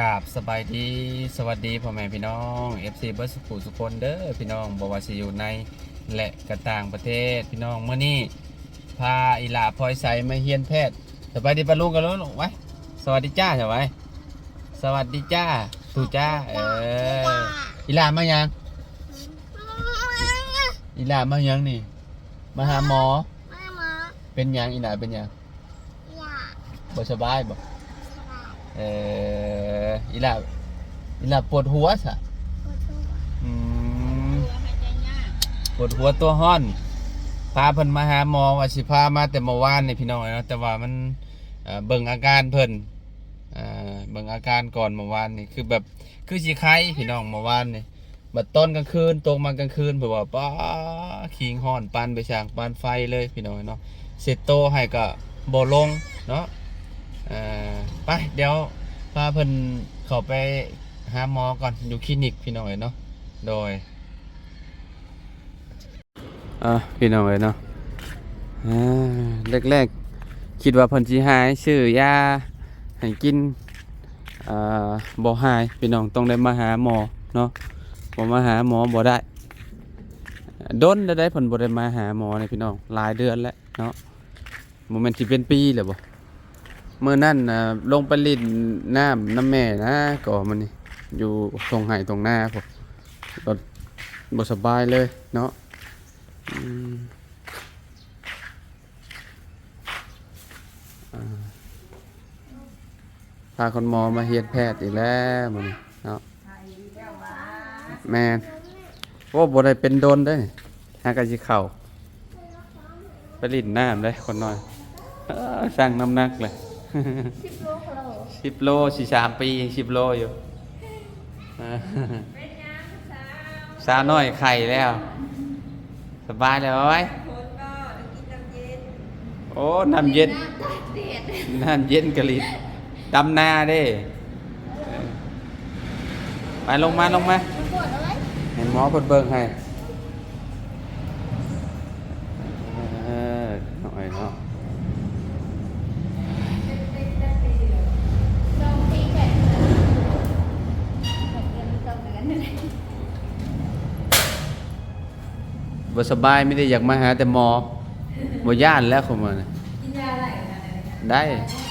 กราบสบายดีสวัสดีพ่อแม่พี่น้อง FC เบิร์ดสุขุสุคนเด้อพี่น้องบว่าสิอยู่ในและกระต่างประเทศพี่น้องเมื่อนี้พาอีหลาพลอยใสมาเฮียนแพทย์สบายดีปะลุงกันแล้วลงไว้สวัสดีจ้าใช่ไหมสวัสดีจ้าตูจ้าเอออีหลามายังอีหลามายังนี่มาหาหมอมามาเป็นยังอีหลาเป็นยังอยากบ่สบายบ่สบายเอออีหลาอีหลาปวดหัวสะปวดหัวอืมปวดหัวตัวห้อนพาเพิ่นมาหาหมอว่าสิพามาแต่เมื่อวานนี่พี่น้องเนาะแต่ว่ามันเอ่อเบิ่งอาการเพิ่นเอ่อเบิ่งอาการก่อนเมื่อวานนี่คือแบบคือสิไข้พี่น้องเมื่อวานนี่บัดตอนกลางคืนตกมากลางคืนเพิ่นว่าป้าขิงห้อนปานไปสร้างปานไฟเลยพี่น้องเนาะเสร็จโตให้ก็บ่ลงเนาะ เออไปเดี๋ยวพาเพิ่นเข้าไปหาหมอก่อนอยู่คลินิกพี่น้องเนาะโดยอะพี่น้องเลยเนาะอ่าแรกๆ คิดว่าเพิ่นสิหายซื้อยาให้กินอ่าบ่หายพี่น้องต้องได้มาหาหมอเนาะบ่มาหาหมอบ่ได้ดนได้ได้เพิ่นบ่ได้มาหาหมอเนี่ยพี่น้องหลายเดือนแล้วเนาะบ่แม่นสิเป็นปีแล้วบ่ มื้อนั้นนะลงไปลินน้ำน้ำแม่นะก็มันนี่อยู่ตรงไห้ตรงหน้าผมรถบสบายเลยเนาะพาคนหมอมาเฮียนแพทย์อีกแล้วมันเนาะแมนโอ้บ่ได้เป็นโดนได้อหากะสิเข่าไปลิ่นน้ำได้คนน้อยสร้างน้ำหนักเลย สิบโลโลสิบโลสี่สามปียังสิบโลอยู่อ่าสาวน้อยไข่แล้ว สบายแล้วไว้ยโอ้น้ำเย็นเด็ดน้ำเย็นกะลิดดำนาเด้เออไปลงมาลงมา มันปวดเอาไว้เห็นหมอเพิ่นเบิ่งให้ บ่สบายไม่ได้อยากมาหาแต่หมอบ่ย่านแล้วเขามาน่ะกินยาอะไรกันอะไรกันได้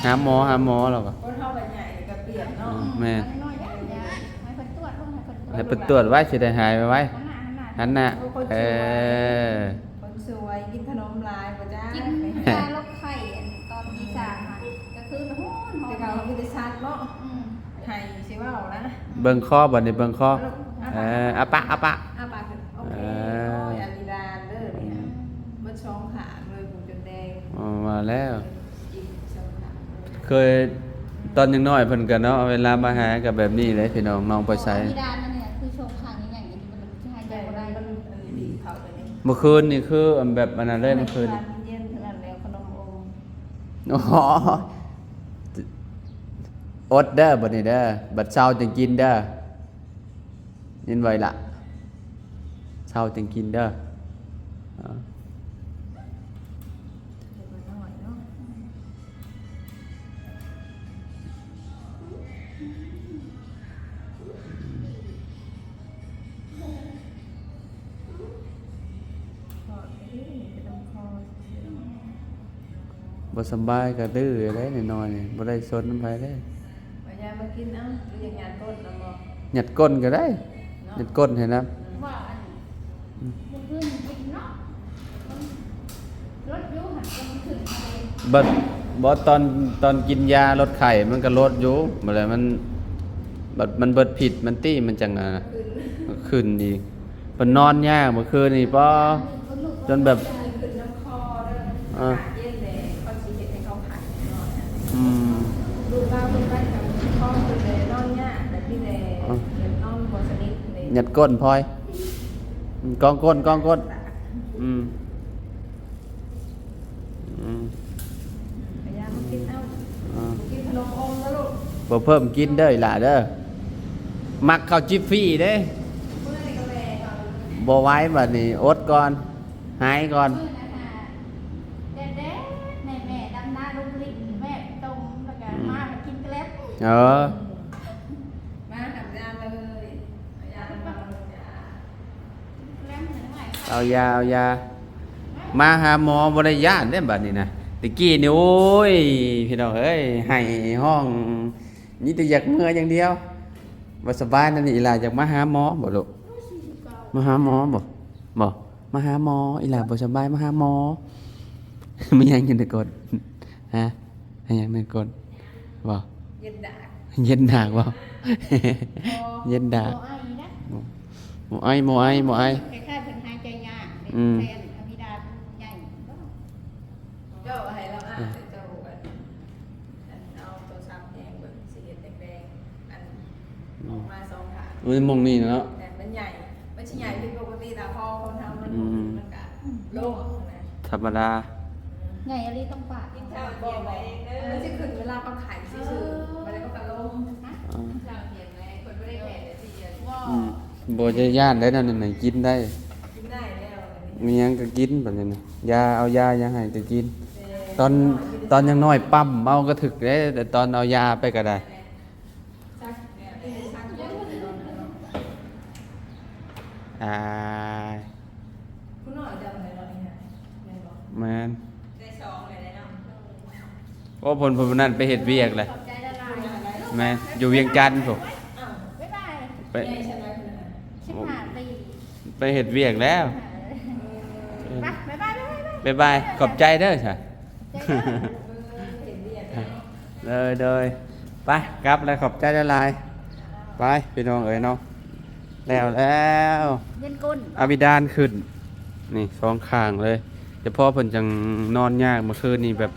หาหมอหาหมอแล้วก็คนเท่าใบใหญ่กับเปลี่ยนอืเนาะมแม่นน้อยๆได้ยาให้คนตรวจลงให้คนตรวจให้เพิ่นตรวจไว้สิได้หายไว้หันหน้าหันหน้าหันหน้าเออคนสวยกินขนมลายป่ะจ้ากินยาลดไข้อันตอนตีสามอะก็คือโหนหอแต่มเขาพิธีชัดเนาะอืมไทยใช่ว่าเอานะเบิ่งคอบัดนี้เบิ่งคอเอออะปะอะปะ มาแล้วกินช่องขาเลยเคยตอนยังน้อยเพิ่นก็เนาะเวลามาหากับแบบนี้เลยพี่น้องน้องไปใส่มีดานนั่นเนี่ยคือโชว์คางนี้อย่างนี้มันจะให้ใหญ่ยาบ่ได้ได้มันดีเขาไปนี่เมื่อคืนนี่คืออันแบบอันนั้นเลยเมื่อคืนเย็นเท่านั้นแล้วขนมอมอ๋ออดเด้อบัดนี้เด้อบัดเช้าจึงกินเด้อยินไว้ล่ะเช้าจึงกินเด้ออ๋ บ่สำบายก็ดื้อได้น้อยๆนี่บ่ได้สนนำไผเด้มายามากินเอ้าหรืออย่างงานต้นนะบอกหยัดก้นก็ได้หยัดก้นให้นะว่าอันมันขึ้นกินเนาะมันรถอยูหันก็มันขึ้นอะไรบัดบ่ตอนตอนกินยาลดไข้มันก็ลดอยู่บ่ได้มันบัดมันเบิดผิดมันตี้มันจังอะขึ้นอีกเพิ่นนอนยากเมื่อคืนนี่ป้อจนแบบขึ้นน้ำคอเด้ออ่าอากาศเย็นเลยเขาชีเห็นให้เขาผัดนอนนะ อืม ดูตาดูไปกับคอคือเลยนอนยากแต่พี่เลย อ่า เดี๋ยวนอนบนสนิทเลย หยัดก้นพลอยกองก้นกองก้นอืมอืมพยายามมากินเอ้ากินขนมอมแล้วลูกบ่เพิ่มกินเด้อล่ะเด้อมักข้าวจิบฟรีเด้เมื่อไรก็แบ่ไว้บัดนี้อดก่อนหายก่อนมือะคะแดดแดดแม่แม่ดำหน้าลูกลิ้นแม่ตรงแล้วก็มามากินกระเล็บ เออ เอายาเอายา มาหาหมอบริยานได้บัดนี้นะตะกี้นี่โอ้ยพี่น้องเอ้ยให้ห้องนี่แต่อยากเมื่ออย่างเดียวบ่สบายนั่นนี่อีหลาอยากมาหาหมอบ่ลูกมาหาหมอบ่บ่มาหาหมออีหลาบ่สบายมาหาหมอไม่ยังอยู่ในกดฮะไม่ยังในกดบ่เย็นดากเย็นดากบ่เย็นดากบ่ไอ้นะหมอไอหมอไอหมอไอ อืมแทนอภิดาใหญ่บ่เจ้าให้เราอ่านแต่เจ้าอันอันเอาโทรศัพท์แดงเบิ่งสีแดงๆอันออกมาสองขามันมองนี่เนาะ แต่มันใหญ่ มันชิ้นใหญ่ผิดปกติแต่พอคนทำมันอืม มันก็โล่งนะธรรมดา ใหญ่อะไรต้องปาดกินข้าวเย็นไหมมันจะขึ้นเวลาเขาขายซื่อๆมันเลยก็กระโล่งนะอ่าข้าวเย็นไหมคนไม่ได้แก่แต่ที่เย็นว่า อืมบ่จะย่านได้นั่นน่ะกินได้กินได้แล้วอันนี้ มีหยังก็กินแบบนี้นะยาเอายายังให้ก็กินแต่ตอนตอนยังน้อยปั๊มเมาก็ถึกได้แต่ตอนเอายาไปก็ได้ซักเนี่ยเอ้ยซักเยอะเลยเนาะอ่าคุณหน่อยจำอะไรเราเนี่ยแม่บอกแม่นได้สองเลยได้เนาะโอ้ผลผลนั้นไปเฮ็ดเวียกเลยขอบใจละลายแม่นอยู่เวียงจันทน์พุ่นอ้าวบ๊ายบายไปใหญ่ชนะคุณนะชิบหายตีไปเฮ็ดเวียกแล้ว ไปบ๊ายบายบ๊ายบายบ๊ายบายขอบใจเด้อจ้ะใจเด้อเออเห็นเรียกเลยเลยไปกลับแล้วขอบใจละลายไปพี่น้องเอ๋ยเนาะแล้วแล้วเย็นก้นอาบิดานขึ้น นี่สองข้างเลยเฉพาะเพิ่นจังนอนยากเมื่อคืนนี่แบบ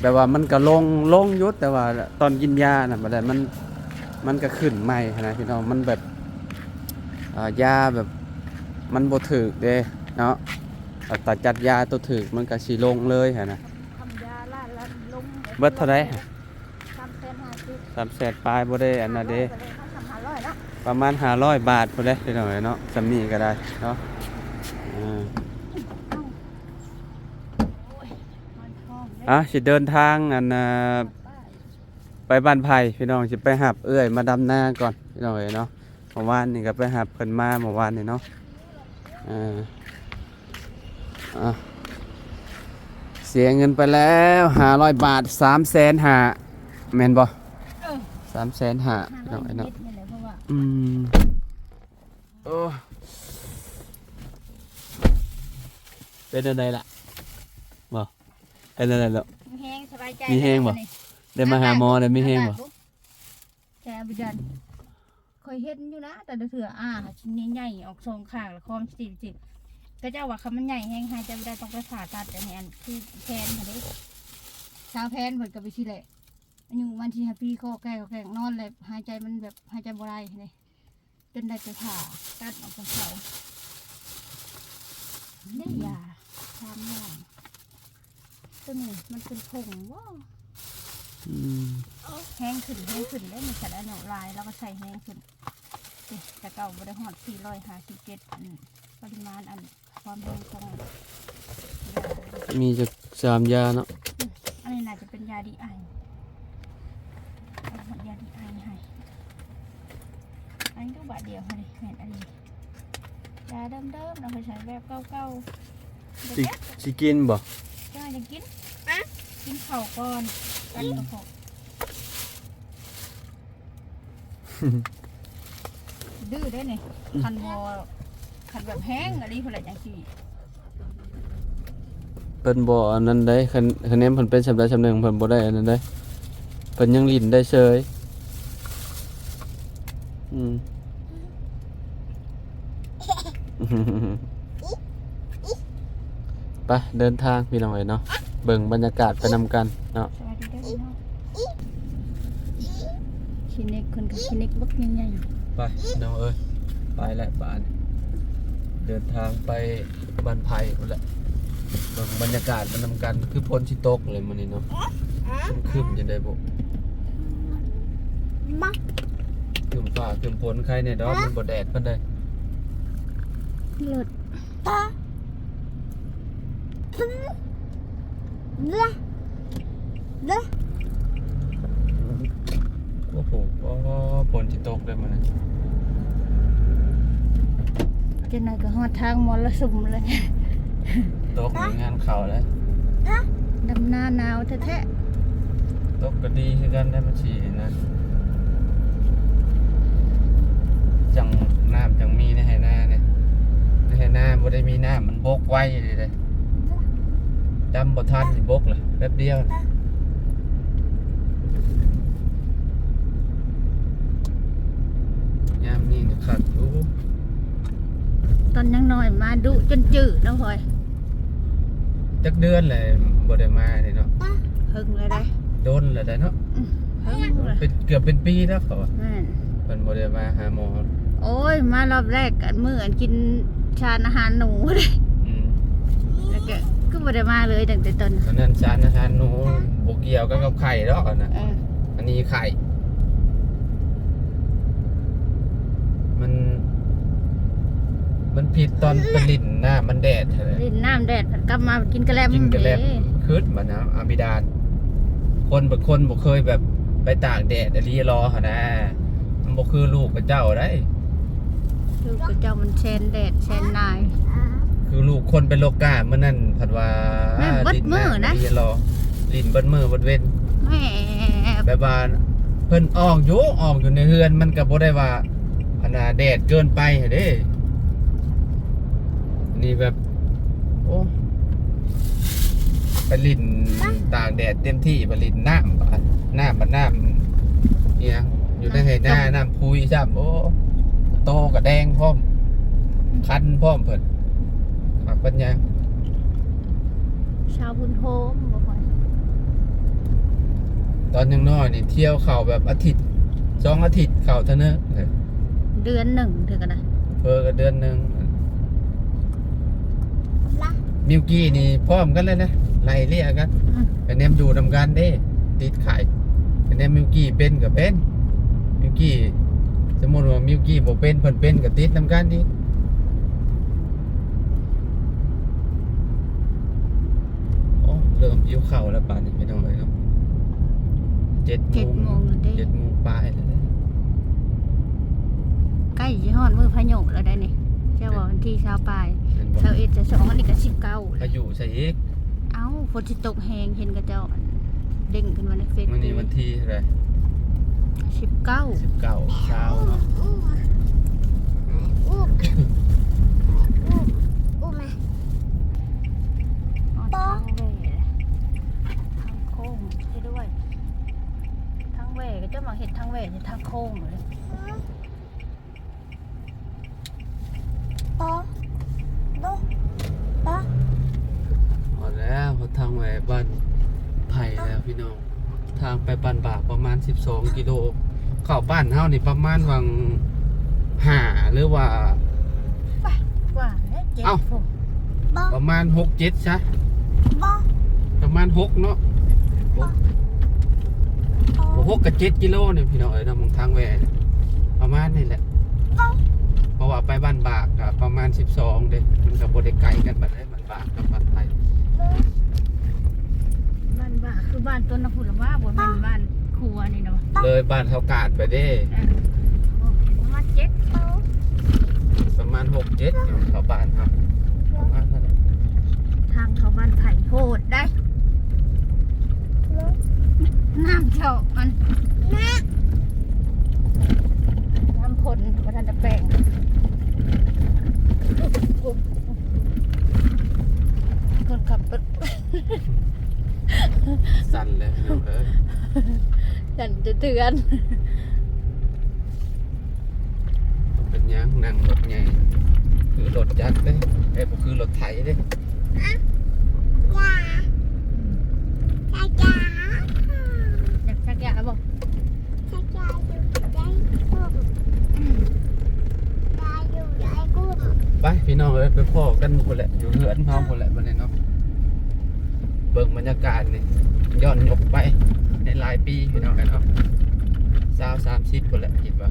แบบว่ามันก็ลงลงอยุดแต่ว่าตอนกินยาน่ะบ่ได้มันมันก็ขึ้นใหม่นะพี่น้องมันแบบอ่ายาแบบ มันบ่ถึกเด้เนาะแต่ตัดจัดยาตัวถึกมันก็สิลงเลยหั่นน่ะทำยาละละลงเบิดเท่าไดสามแสนห้าสิบสามแสนปลายบ่ได้อันน่ะเด้ไปเลยเขาทำหาร้อยเนาะประมาณ500บาทพุ่นเด้พี่น้องเอ้ยเนาะสำนี้ก็ได้เนาะอ่ามันท้องได้อะสิเดินทางอันน่ะไปบ้านไผ่พี่น้องสิไปหับเอื้อยมาดำนาก่อนพี่น้องเอ้ยเนาะเมื่อวานนี่ก็ไปหับเพิ่นมาเมื่อวานนี่เนาะ อ่าอะเสียเงินไปแล้ว500บาท3แสนหาแม่นบ่เออ3แสนหาห้าพี่ร้น้ออยงเอ้ยเนาะ นิดนี่แหละเพราะว่าอืมโอ้เป็นอะไรล่ะบ่เป็นอะไรล่ะ มีแห้งสบายใจมีแห้งบ่ ได้มาหาหมอได้ไม่แห้งบ่ แกบิดัน เคยเห็นอยู่นะ แต่เถื่ออ่าชิ้นใหญ่ๆออกทรงข้างแล้วคอมสิบสิบก็จ้าว่าคำมันใหญ่แห้งหายใจไม่ได้ต้องไปผ่าตัดแต่เนี่ยอันคือแพนค่ะเด้ชาวแพนเพิ่นก็ไปที่แหละอายุวันที่ฮัปปี้ก็แก่ก็แก่นอนเลยหายใจมันแบบหายใจบ่ได้เลยจนได้ไปผ่าตัดออกจากเขาได้ยยาทำอย่างตัวนี้มันเป็นผงว้าว แห้งขึ้นแห้งขึ้นได้มีสารหนูลายแล้วก็ใส่แห้งขึ้นนี่แต่เก่าบริหอดสี่ร้อยห้าสิบเจ็ดอันปริมาณอันความแห้งของยามีจากสามยาเนาะอันนี้น่าจะเป็นยาดีไอเอาหมดยาดีไอให้อันนี้ก็บาทเดียวค่ะนี่แม่นอันนี้ยาเดิมๆเราเคยใช้แบบเก่าๆสิเด็กสิกินบ่ๆจ้าจะกินอะกินข้าวก่อน กันกระเพาะดื้อได้เนี่ยคันบอคันแบบแห้งอะไรพวกอะไรอย่างที่เพิ่นบ่อันนั้นได้คันคะแนนเพิ่นเป็นสำได้สำหนึ่งเพิ่นบ่ได้อันนั้นได้เพิ่นยังลิ้นได้เฉยอืมไปเดินทางพี่น้องเอ้ยเนาะเบิ่งบรรยากาศไปนำกันเนาะ สวัสดีเด้อพี่น้อง คลินิกคนกับคลินิกบักยังไงไปน้องเอ้ยไปแล้วบ้าน เดินทางไปบ้านไผ่พุ่นแหละเบิ่งบรรยากาศมันนำกันคือพ้นสิตกเลยมื้อนี้เนาะคึมๆจังได๋บ่มักคึมฟ้าคึมฝนใครเนี่ยดอกมันบ่แดดปานใดเลิศตาเละเละโอ้ โหอ๋อฝนสิตกเลยมื้อนี้จะไหนก็ฮอดทางมรสุมเลยตกในงานเขาแล้วดำหน้าหนาวแท้ๆตกก็ดีคือกันได้มาฉีนะ จังน้ำจังมีในไหหน้าเนี่ยในไหหน้าบ่ได้มีน้ำมันบกไว้เลยเลยดำบ่ทันบกเลยแป๊บเดียว ยามนี้ก็ขัดอยู่ๆตอนยังน้อยมาดุจนจืดนะพลอยจักเดือนเลยบ่ได้มาเลยเนาะหึงเลยได้โดนแล้วได้เนาะหึงเลยเป็นเกือบเป็นปีแล้วเขาว่าแม่นเพิ่นบ่ได้มาหาหมอโอ้ย มารอบแรกกันมื้ออันกินชานอาหารหนูเลยอืมแล้วก็ก็บ่ได้มาเลยตั้งแต่ต้นตอนนั้นสารอาหารหนูบ่เกี่ยวกันกับไข่ดอกอะนะเอออันนี้ไข่ มัน มัน ผิดตอนเป็นลิ้นหน้ามันแดดเท่านั้นลิ้นน้ำแดดผัดกลับมากินกระแลมกินกันแล้วเด้คืดมานะอาบิดาน คนบางคนบ่เคยแบบไปตากแดดอะไรรอหนนะมันบ่คือลูกกับเจ้าได้ ลูกกับเจ้ามันแชนแดดแชนนาย คือลูกคนเป็นโลกาเมื่อนั้นผัดว่าแม่นเบิดมื้อนะลิ้รอลิ้นเบิดมือเบิดเว้นแม่แบบว่าเพิ่นออกอยู่ออกอยู่ในเฮือนมันก็บ่ได้ว่าอันน่ะแดดเกินไปหั้นเด้ นี่แบบ โอ้ไปลินตากแดดเต็มที่ไปลินน้ำบาดน้ำบัดน้ำเนี่ยอยู่ในไหหน้าน้ำพุยซ้ำโอ้โตกับแดงพร้อม คันพร้อมเพิ่นขักปัญญาชาวบุญโฮมบ่ค่อยตอนยังน้อยนี่เที่ยวเข่าแบบอาทิตย์สองอาทิตย์เข่าเท่านั้นเลยเดือนหนึ่งเท่ากันนะเพอกันเดือนหนึ่ง มิวกี้นี่พร้อมกันเลยนะไล่เรียกกันอืมคะแนนอยู่นำกันเด้ ติดไข่คะแนนมิวกี้เป็นกับเป็นมิวกี้สมมติว่ามิวกี้บ่เป็นเพิ่นเป็นกับติดนำกันดิโอ้เริ่มยิ้วเข่าแล้วป่านนี้ไม่ต้องเลยเนาะเจ็ดโมเจ็ดงโมงแล้วเด้เจ็ดโมงปลายแล้วเด้ใกล้สิฮอดมือพะโยกแล้วได้นี่ เจ้าว่าวันที่ชาวปลายเห็นบ่ชาวเอ็ดจะสองอันนี้ก็สิบเก้าพายุใส่อีกเอ้าฝนสิตกแหงเห็นกับเจ้าเด้งขึ้นมาในเฟซวันนี้วันที่เท่าไหร่สิบเก้าสิบเก้าเช้าเนาะทางเว่ทางโค้งให้ด้วยทางเว่ก็จะมาเห็นทางเว่ทางโค้งเลย หมด แล้วพอทางไปบ้านไผ่แล้วพี่น้อง ทางไปบ้านบากประมาณ 12 กิโลเข้าบ้านเฮานี่ประมาณวังห้าหรือว่าว่าแล้วเจ็ดเอ้า ผมประมาณ6 7ซะประมาณ6เนาะ6 6กับ7กิโลเนี่ยพี่น้องเอ้ยเนาะมองทางแหวนประมาณนี่แหละ เพราะว่าไปบ้านบากอะประมาณ 12 เด้มันก็บ่ได้ไกลกันบัดได้บ้านบากกับบ้านไผ่ บ้านบ้าคือบ้านต้นนพุละ ว่าบนเป็นบ้านครัวนี่เนาะเลยบ้านเฮากาดไปเด้เออโอ้ประมาณเจ็ดประมาณ6 7อยู่เข้าบ้านครับประมาณนั้นแหละทางเข้าบ้านไผ่โหดได้ น้ำเจ้ามันน้ำพลประธานตะแปลงคนขับรถ สั่นเลยพี่น้องเอ้ยฉันจะเตือนเป็นหยังนั่งรถไงคือรถจักรเด้ไอ้บ่คือรถไถเด้อยากชักยาบอกไปพี่น้องเอ้ยไปพ่อกันคนแหละอยู่เฮือนเฮาคนแหละบัดนี้เนาะ เบิ่งบรรยากาศนี่ย้อนกลับไปในหลายปีพี่น้องกันเนาะ20 30คนแหละคิดว่า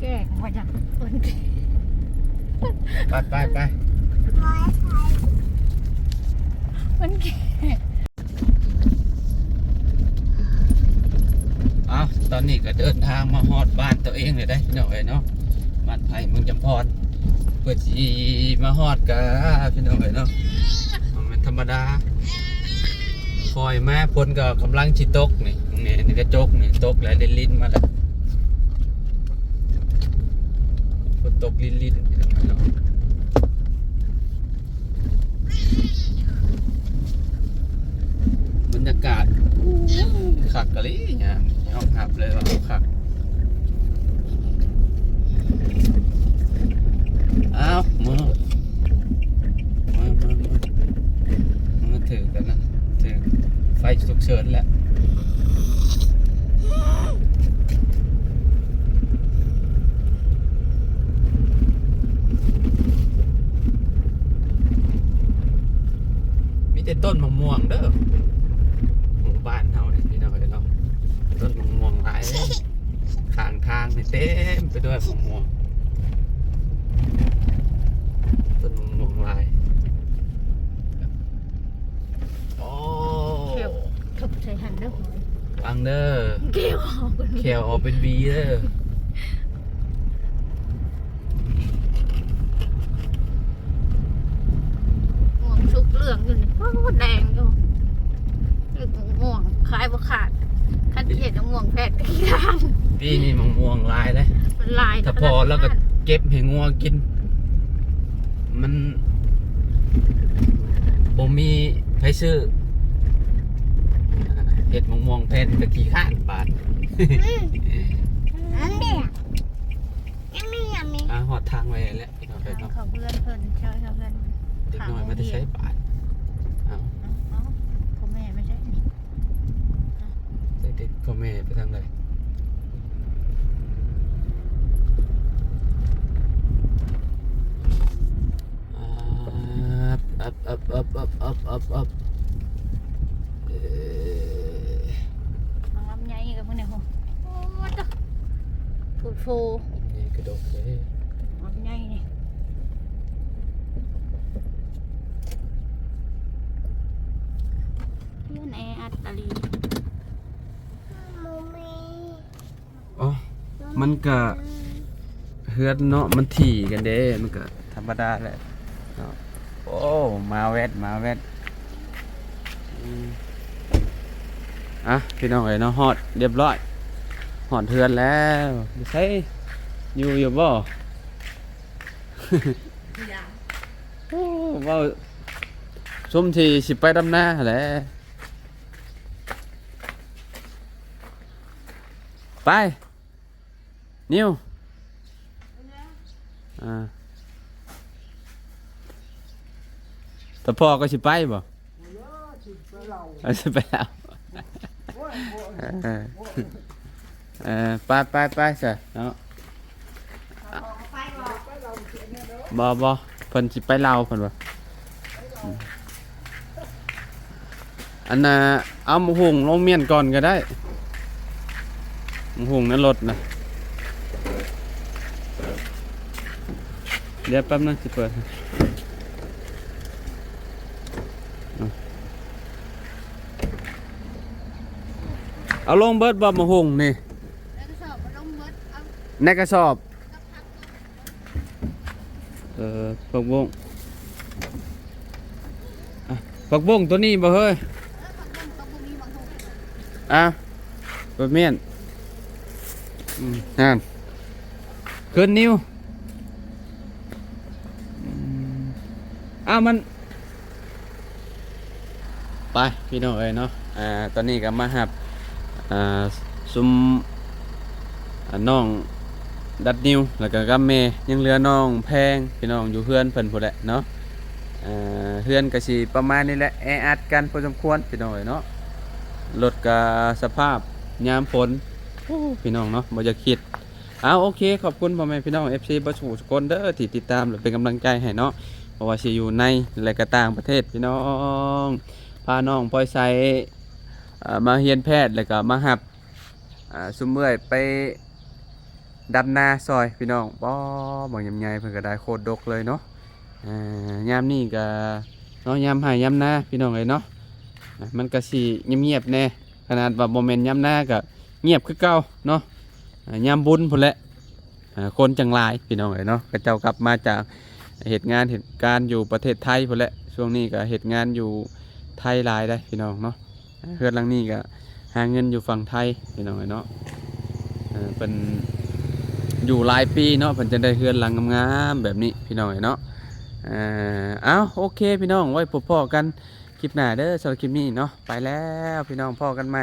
แก้มาจากคนไปไปไปมันแก่อ้าวตอนนี้ก็เดินทางมาฮอดบ้านตัวเองเลยได้พี่น้องเอ้ยเนาะมบ้านไผ่เมืองจำพรเพื่อสิมาฮอดกะพี่น้องเอ้ยเนาะมันเป็น ธรรมดาคอยมาฝนก็กำลังสิตกนี่นี่นี่ก็จกนี่ตกแล้วลิ้นๆมาแล้วฝนตกลิ้นๆพี่น้องเอ้ยเนาะบรรยากาศขักกะลิเนี่ยยอมหับเลยว่าขัก อ้าวมามามามามาถือกันนะถือไฟฉุกเฉินแหละมีแต่ต้นมะม่วงเด้อหมู่บ้านเฮาเนี่ยพี่น้องเอ้ยเนาะต้นมะม่วงหลายเลยข้างทางนี่เต็ม ไปด้วยมะม่วงต้นมะม่วงลายโอ้เขียวทุบใส่หันเด้อหอยฟังเด้อเกี่ยวออกกันแขวออกเป็นวีเด้อม่วงชุกเหลืองอยู่นี่โอ้แดงอยู่นี่ม่วงคล้ายบ่ขาดคันที่เห็นม่วงแพทย์กี่ทางปีนี้มะม่วงลายเลย มันลายถ้าพอแล้วก็เก็บให้งัวกิน มันบ่มีไผซื้ออ่าเห็ดมะม่วงแพนตะกี้ข้านบาทอันเดียยังมียังมีอ่าหอดทางไว้แล้วพี่น้องเอ้ยเนาะเขาเพื่อนเพิ่นช่วยเขาเพื่อนเด็กน้อยมันจะใช้บาทเอาเอ้าพ่อแม่ไม่ใช่นี่ใส่เด็กพ่อแม่ไปทางไหนอัพอัพอัพอัพอัพอัพอัพเอ่อ น้องลำไยกับพวกเนี่ยโหโอ้จ้ะฟูดฟู นี่กระดกเลย ลำไยนี่เพื่อนแออัดตะลี อ๋อ มันก็เฮือนเนาะมันถี่กันเด้ มันก็ธรรมดาแหละเนาะโอ้มาแวดมาแวดอืมอะพี่น้องเอ๋ยเนาะฮอดเรียบร้อยฮอดเฮือนแล้วไม่ใช่อยู่อยู่บ่โอ้เว่าสมทีสิไปดำหน้าแหละไป นิวอ่าแต่พ่อก็สิไปบ่เอาสิไปแล้วเออเออไปไปไปซะเนาะบ่บ่เพิ่นสิไปลาวเพิ่นว่าอืมอันน่ะเอาหมูหุงลงเมียนก่อนก็ได้หมูหุงในรถนะ เดี๋ยวแป๊บนึงสิเปิดเอาลงเบิดบ่มาหงนี่ในกระสอบเอ่อผักบงผักบงตัวนี้บ่เฮ้ยอะเปิดเมียนนั่นขึ้นนิ้วอืม อ้าวมัน ไปพี่น้องเอ้ยเนาะอ่าตอนนี้ก็มาหับอ่าซุมอ่าน้องดัดนิวแล้วก็กับแม่ยังเหลือน้องแพงพี่น้องอยู่เฮือนเพิ่นพุ่นแหละเนาะอ่าเฮือนก็สิประมาณนี้แหละแออัดกันพอสมควรพี่น้องเอ้ยเนาะรถก็สภาพยามฝนพี่น้องเนาะบ่จะคิดเอาโอเค ขอบคุณพ่อแม่พี่น้อง FC บ่สู่ทุกคนเด้อที่ติดตามและเป็นกำลังใจให้เนาะ ราะว่าสิอยู่ในและก็ต่างประเทศพี่น้องพาน้องปอยใสอ่ามาเรียนแพทย์แล้วก็มาหับซุ่มเมื่อยไปดำนาซอยพี่น้องบ่บางยำใหญ่เพิ่นก็ได้โคตรดกเลยเนาะอ่ายามนี้ก็เนาะยามหายามนาพี่น้องเอ้ยเนาะมันก็สิเงียบๆแน่ขนาดว่าบ่แม่นยามนาก็เงียบคือเก่าเนาะอ่ายามบุญพุ่นแหละอ่าาคนจังหลายพี่น้องเอ้ยเนาะก็เจ้ากลับมาจาก เหตุงานเหตุการณ์อยู่ประเทศไทยพุ่นแหละช่วงนี้ก็เหตุงานอยู่ไทยหลายได้พี่น้องเนาะเฮือนหลังนี้ก็หาเงินอยู่ฝั่งไทยพี่น้องเนาะเป็นอยู่หลายปีเนาะเพิ่นจะได้เฮือนหลังงามๆแบบนี้พี่น้องเนาะอ่าเอาโอเคพี่น้องไว้พบพ่อกันคลิปหน้าเด้อสำหรับคลิปนี้เนาะไปแล้วพี่น้องพ่อกันใหม่